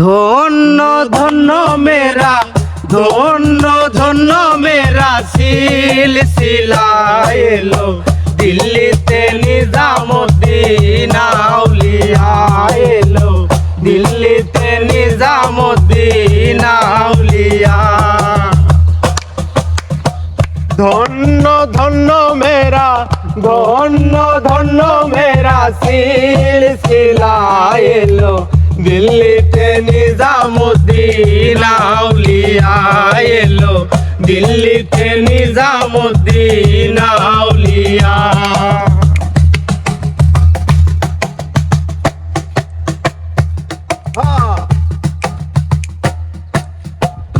ধন্য ধন্য মেরা, ধন্য ধন্য মেরা সিলসিলা এলো দিল্লিতে নিজামুদ্দিন আউলিয়া এলো দিল্লিতে নিজামুদ্দিন ধন্য ধন্য মেরা, ধন্য ধন্য মেরা সিলসিলা এলো দিল্লিতে নিজামুদ্দিন আউলিয়া এলো। দিল্লিতে নিজামুদ্দিন আউলিয়া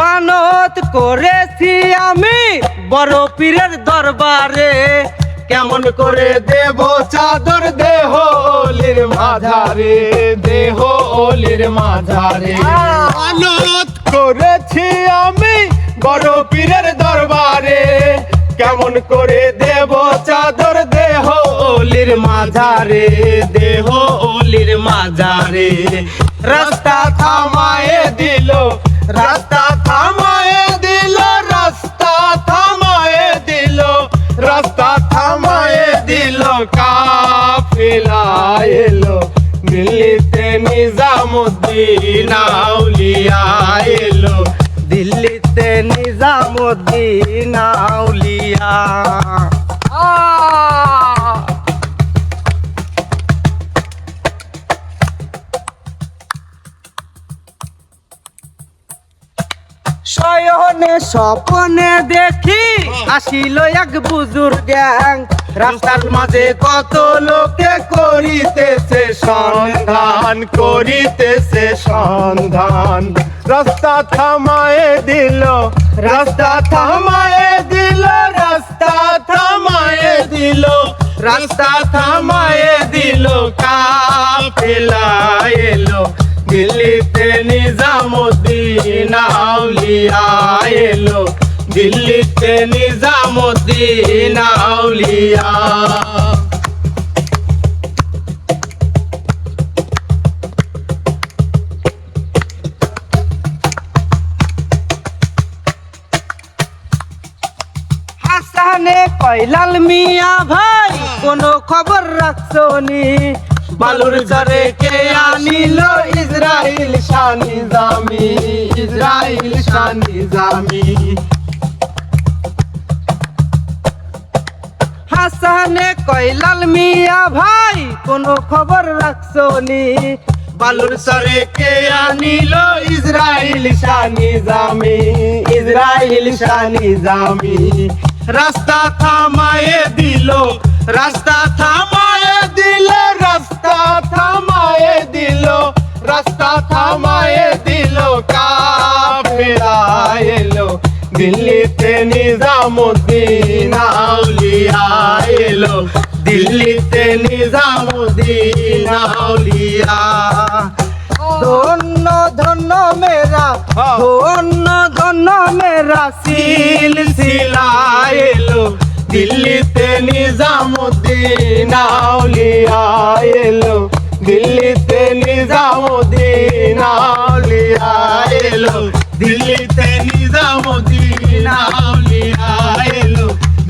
মানত করেছি আমি বড় পীরের দরবারে। কেমন করে দেব চাদর দেহ? ওলির মাঝারে দেহ ওলির মাঝারে। মানত করেছি আমি বড় পীরের দরবারে। কেমন করে দেব চাদর দেহ ওলির মাঝারে দেহ ওলির মাঝারে। রাস্তা থামায়ে দিল রাস্তা থামায়ে দিল রাস্তা থামায়ে দিল রাস্তা থামায়ে দিল কাফেলা দিল্লিতে নিজামুদ্দিন আউলিয়া এলো। দিল্লিতে নিজামুদ্দিন আউলিয়া। স্বপনে দেখি আসিল এক বুজুর গ্যাং। রাস্তার মাঝে কত লোকে করিতেছে সন্ধান করিতেছে সন্ধান। রাস্তা থামায়ে দিল, রাস্তা থামায়ে দিল, রাস্তা থামায়ে দিল, রাস্তা থামায়ে দিল, কাফেলা এলো। দিল্লিতে নিজামুদ্দিন আউলিয়া দিল্লিতে নিজামুদ্দিন আউলিয়া। হাসানে কয়লাল মিয়া ভাই, কোনো খবর রাখছো নি? বালুর চরে কে আনিল ইসরাইল শানি জামি, ইসরাইল শানি জামি। হাসানে কয়লাল মিয়া ভাই, কোনো খবর রাখছো নি? বালুর সরে কে আনিল ইসরাইল শানি জামি, ইসরাইল শানি জামি। রাস্তা থামায়ে দিল, রাস্তা থামায়ে দিল, রাস্তা থামায়ে দিল, রাস্তা থামায়ে দিল্লিতে নিজামুদ্দিন আউলিয়া এলো। দিল্লিতে নিজামুদ্দিন আউলিয়া। ধন্য ধন্য মেরা ধন্য ধন্য মেরা সিলসিলা এলো। দিল্লিতে নিজামুদ্দিন আউলিয়া এলো। দিল্লিতে